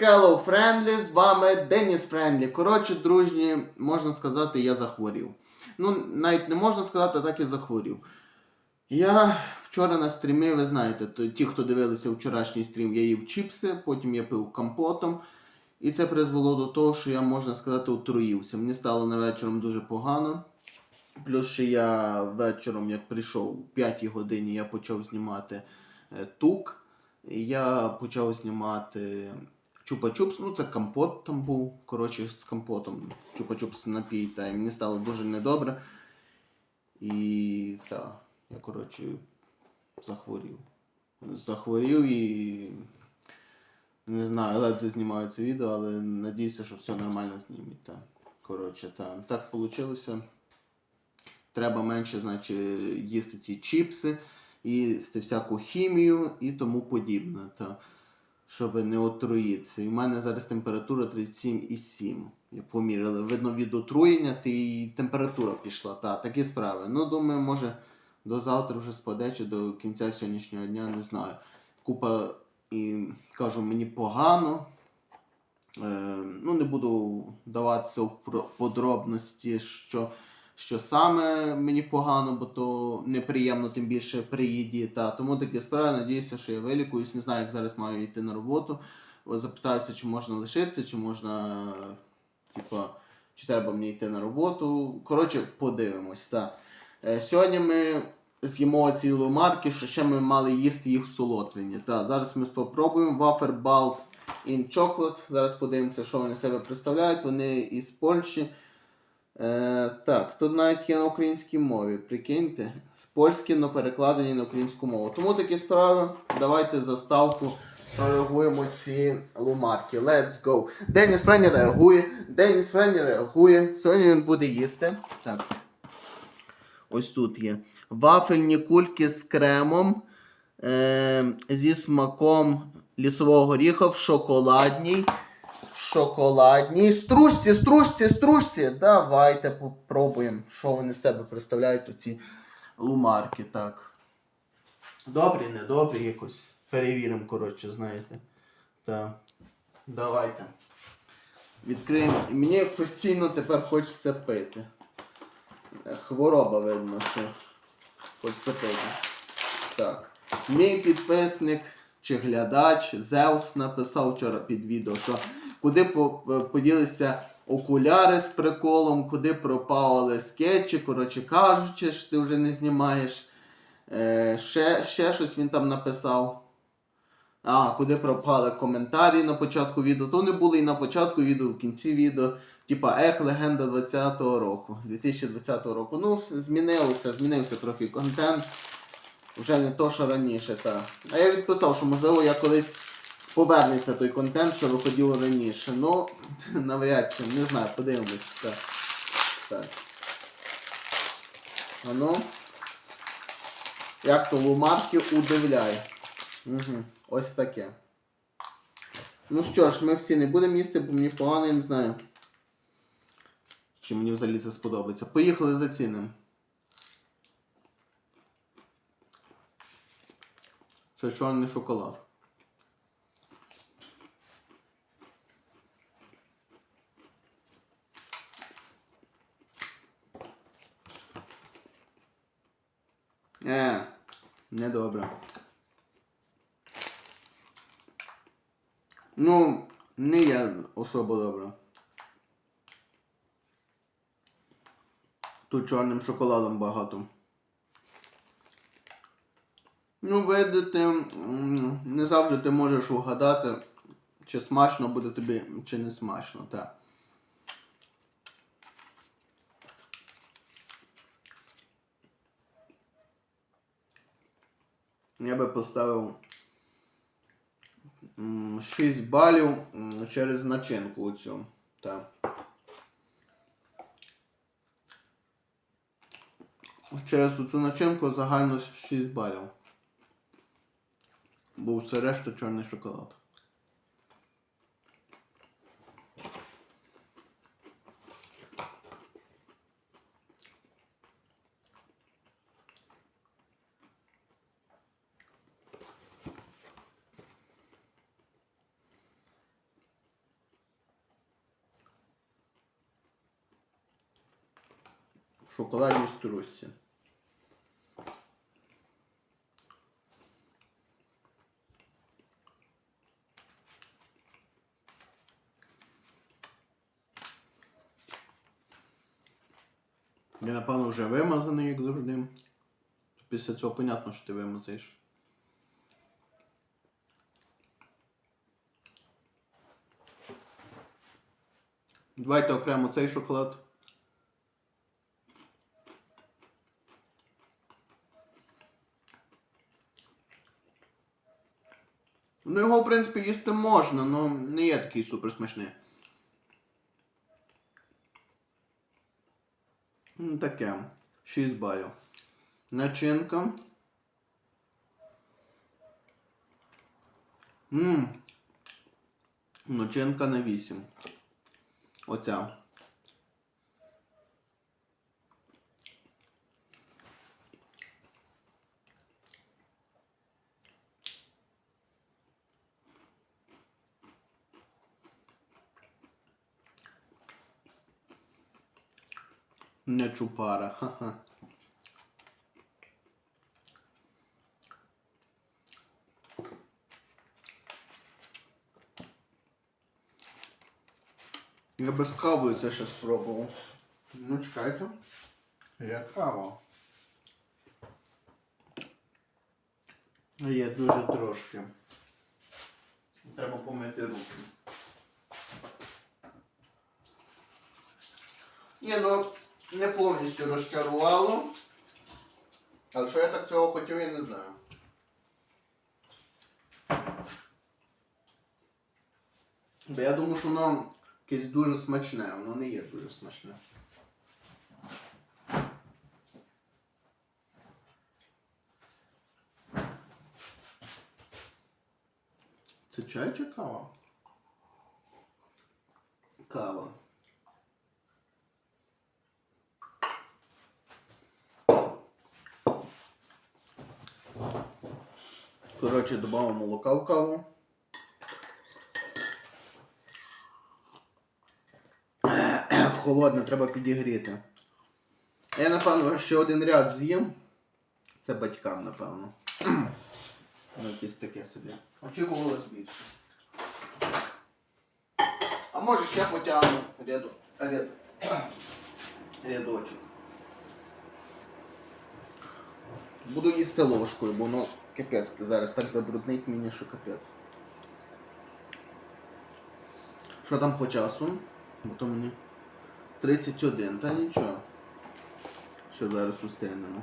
Hello, Friendly, з вами Деніс Френдлі. Коротше, дружні, можна сказати, я захворів. Ну, навіть не можна сказати, а так і захворів. Я вчора на стрімі, ви знаєте, то, ті, хто дивилися вчорашній стрім, я їв чіпси, потім я пив компотом. І це призвело до того, що я, можна сказати, отруївся. Мені стало на вечором дуже погано. Плюс ще я вечором, як прийшов о 5 годині, я почав знімати е, тук. Я почав знімати чупа-чупс, ну це компот там був. Коротше, з компотом. Чупа-чупс напій, та і мені стало дуже недобре. І так, я коротше захворів. Захворів і. Не знаю, ледве знімаю це відео, але надіюся, що все нормально знімуть. Та. Коротше, та. так вийшло. Треба менше, значить, їсти ці чіпси, їсти всяку хімію і тому подібне. Та, щоб не отруїтися. І в мене зараз температура 37,7. Я поміряли. Видно від отруєння, та і температура пішла. Та, такі справи. Ну, думаю, може до завтра вже спаде чи до кінця сьогоднішнього дня, не знаю. Купа і кажу, мені погано. Е, ну, не буду даватися в подробності, що, що саме мені погано, бо то неприємно, тим більше при їді. Та, тому такі справи, надіюся, що я вилікуюсь. Не знаю, як зараз маю йти на роботу. Запитаюся, чи можна лишитися, чи можна, типа, чи треба мені йти на роботу. Коротше, подивимось. Та. Е, сьогодні ми з'їмо ці ломарки, що ще ми мали їсти їх в солотвині. Та, зараз ми спробуємо Wafer Balls in Chocolate. Зараз подивимося, що вони себе представляють. Вони із Польщі. Е, так, тут навіть є на українській мові. Прикиньте. З польськи, но перекладені на українську мову. Тому такі справи. Давайте заставку прореагуємо ці лумарки. Let's go. Деніс Френі реагує. Деніс Френі реагує. Сьогодні він буде їсти. Так. Ось тут є. Вафельні кульки з кремом. Е, зі смаком лісового горіха в шоколадній. Шоколадній. Стружці, стружці, стружці. Давайте попробуємо, що вони з себе представляють оці лумарки. Так. Добрі, недобрі якось. Перевіримо, коротше, знаєте. Так. Давайте. Відкриємо. І мені постійно тепер хочеться пити. Е, Хвороба видно, що хочеться пити. Так. Мій підписник чи глядач Зевс написав вчора під відео, що куди е, поділися окуляри з приколом, куди пропали скетчі, коротше кажучи, що ти вже не знімаєш. Е, ще, ще щось він там написав. А, куди пропали коментарі на початку відео. То вони були і на початку відео, в кінці відео. Типа ех, легенда 20-го року, 2020 року. Ну, змінилося, змінився трохи контент. Вже не то, що раніше, так. А я відписав, що можливо я колись повернеться той контент, що виходило раніше. Ну, навряд чи, не знаю, подивимось. Так. Так. А ну. Як то лумарки удивляє. Угу. Ось таке. Ну що ж, ми всі не будемо їсти, бо мені погано, я не знаю. Чи мені взагалі це сподобається. Поїхали за цінним. Це чорний шоколад. Е, недобре. Ну, не є особо добре. Тут чорним шоколадом багато. Ну, видите, не завжди ти можеш угадати, чи смачно буде тобі, чи не смачно, так. Я би поставив 6 балів через начинку оцю. Так. Через цю начинку загально 6 балів. Бо все решта чорний шоколад. Шоколадній стружці. Я, напевно, вже вимазаний, як завжди. Після цього понятно, що ти вимазаєш. Давайте окремо цей шоколад. Ну, його, в принципі, їсти можна, але не є такий супер смачний. Ну, таке. 6 балів. Начинка. Ммм. Начинка на 8. Оця. Не чупара. Ха-ха. Я без кави це ще спробував. Ну, чекайте. Є кава. Є дуже трошки. Треба помити руки. Ні, ну не повністю розчарувало. Але що я так цього хотів, я не знаю. Бо я думаю, що воно якесь дуже смачне, воно не є дуже смачне. Це чай чи кава? Кава. Коротше, додамо молока в каву. Холодне, треба підігріти. Я, напевно, ще один ряд з'їм. Це батькам, напевно. Ну, якесь таке собі. Очікувалось більше. А може ще потягну ряду, ряд, рядочок. Буду їсти ложкою, бо воно капець зараз так забруднить мені, що капець. Що там по часу? Бо то мені 31, та нічого. Що зараз устигнемо.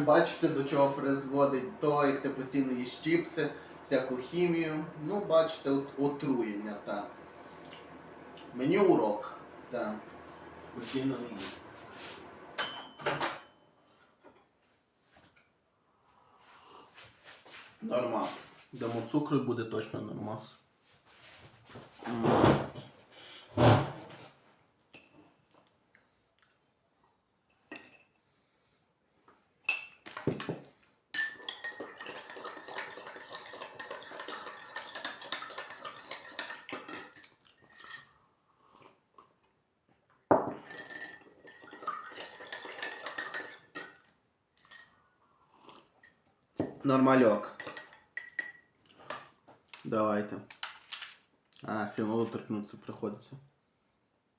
Бачите, до чого призводить то, як ти постійно їш чіпси, всяку хімію. Ну, бачите, от, отруєння, так. Мені урок. Так. Постійно не їсти. Нормас. Дамо цукру і буде точно нормас. М. Нормальок. Давайте. А, силу торкнуться приходиться.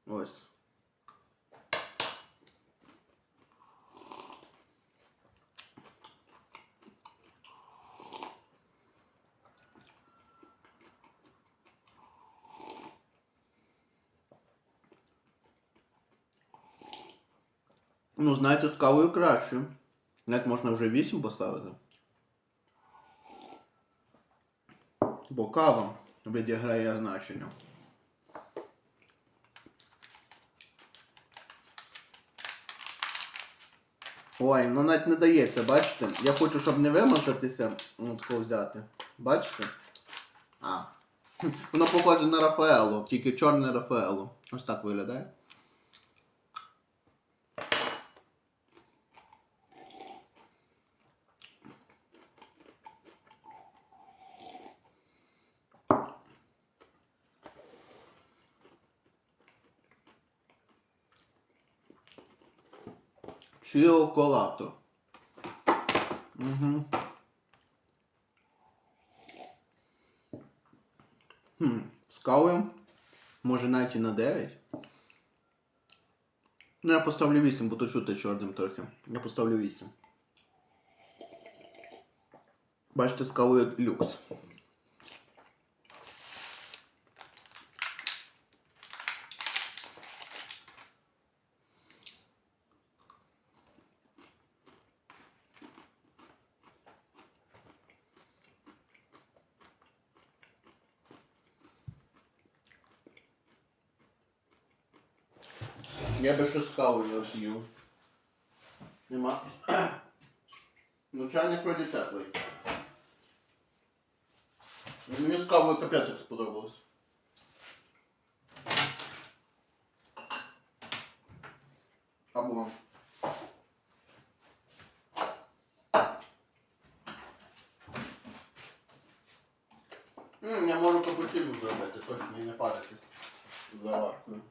Ось. Ну, знаєте, з кавою краще. Навіть можна вже 8 поставити. Бо кава відіграє значення. Ой, ну навіть не дається, бачите? Я хочу, щоб не вимазатися, ну тако взяти. Бачите? А. Воно похоже на Рафаело, тільки чорне Рафаело. Ось так виглядає. Чіоколато. Угу. Хм, з. Може навіть і на 9. Ну, я поставлю 8, бо то чути чорним трохи. Я поставлю 8. Бачите, кавою люкс. Я би ще з кавою з'їв. Нема. Ну чайник вроді теплий. Мені з кавою капець як сподобалось. Або. М, Я можу капучино зробити, точно і не паритись з заваркою.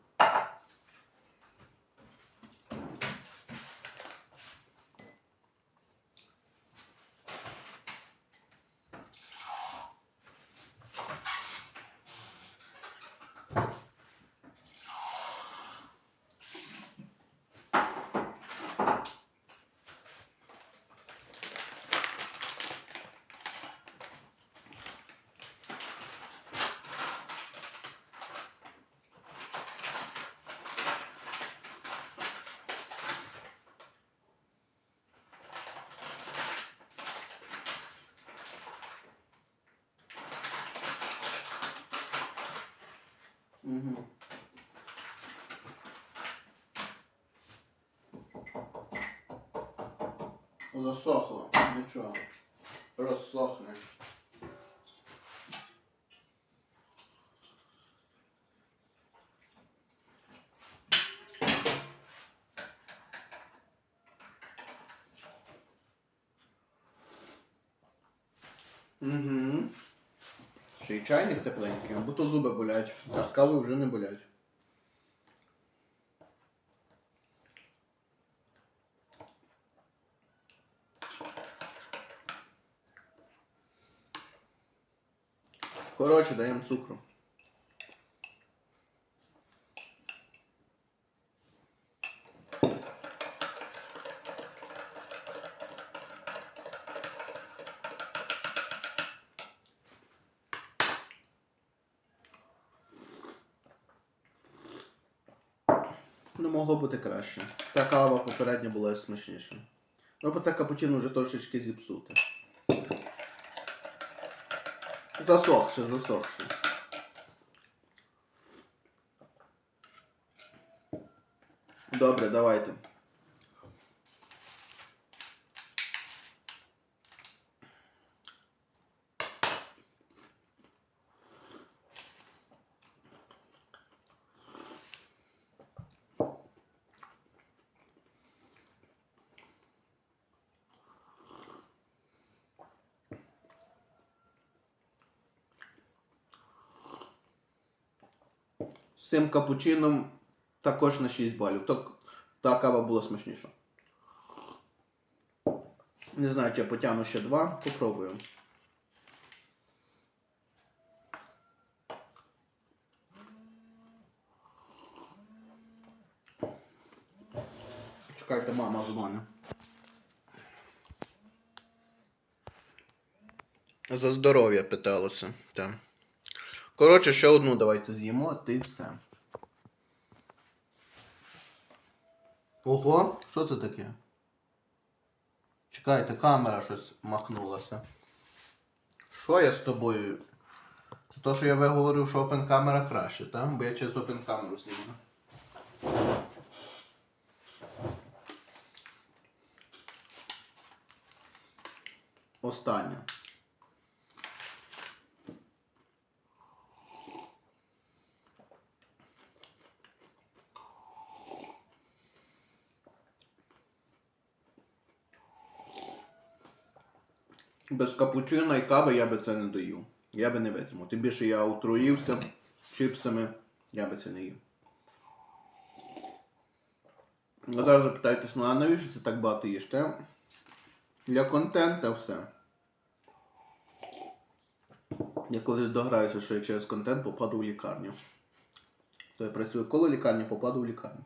Угу. Засохло, нічого. Розсохне. Чайник тепленький, або то зуби болять, а з кави вже не болять. Коротше, даємо цукру. Не могло бути краще. Та кава попередня була смачніша. Ну, бо це капучино вже трошечки зіпсуте. Засохше, засохше. Добре, давайте. З цим капучином також на 6 балів. Так, та кава була смачніша. Не знаю, чи я потягну ще два. Попробую. Чекайте, мама дзвонить. За здоров'я питалася. Так. Коротше, ще одну давайте з'їмо, ти все. Ого, що це таке? Чекайте, камера щось махнулася. Що я з тобою? Це то, що я виговорив, що Open камера краще, так? Бо я через Open камеру знімаю. Останнє. Без капучино і кави я би це не доїв. Я би не витримав. Тим більше я отруївся чипсами, я би це не їв. А зараз запитаєтесь, ну а навіщо ти так багато їш? Та для контента все. Я колись дограюся, що я через контент попаду в лікарню. То я працюю коло лікарні, попаду в лікарню.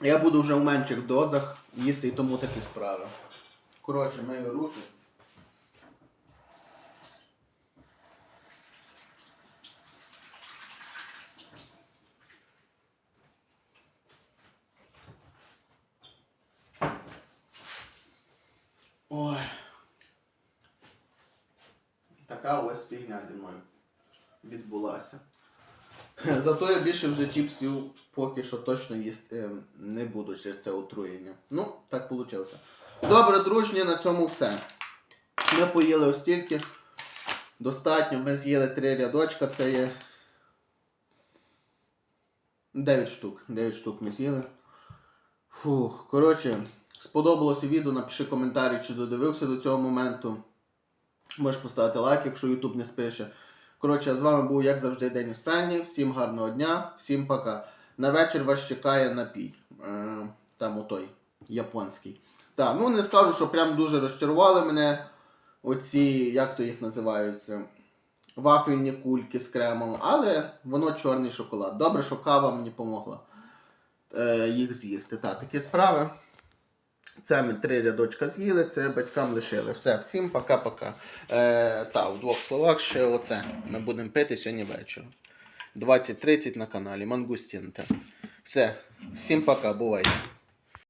Я буду вже в менших дозах їсти і тому такі справи. Коротше, мої руки. Ой. Така ось фігня зі мною відбулася. Зато я більше вже чіпсів поки що точно їсти е, не буду через це отруєння. Ну, так вийшло. Добре, дружні, на цьому все. Ми поїли ось тільки. Достатньо. Ми з'їли три рядочка, це є 9 штук. 9 штук ми з'їли. Фух, коротше, сподобалося відео, напиши коментарі, чи додивився до цього моменту. Можеш поставити лайк, якщо YouTube не спише. Коротше, з вами був, як завжди, Деніс Френні. Всім гарного дня, всім пока. На вечір вас чекає напій. Е, там отой японський. Так, ну не скажу, що прям дуже розчарували мене оці, як то їх називаються, вафельні кульки з кремом, але воно чорний шоколад. Добре, що кава мені допомогла е, їх з'їсти. Так, такі справи. Це ми три рядочка з'їли, це батькам лишили. Все, всім пока-пока. Е, та, в двох словах ще оце. Ми будемо пити сьогодні вечором. 20.30 на каналі Мангустінте. Все, всім пока, бувайте.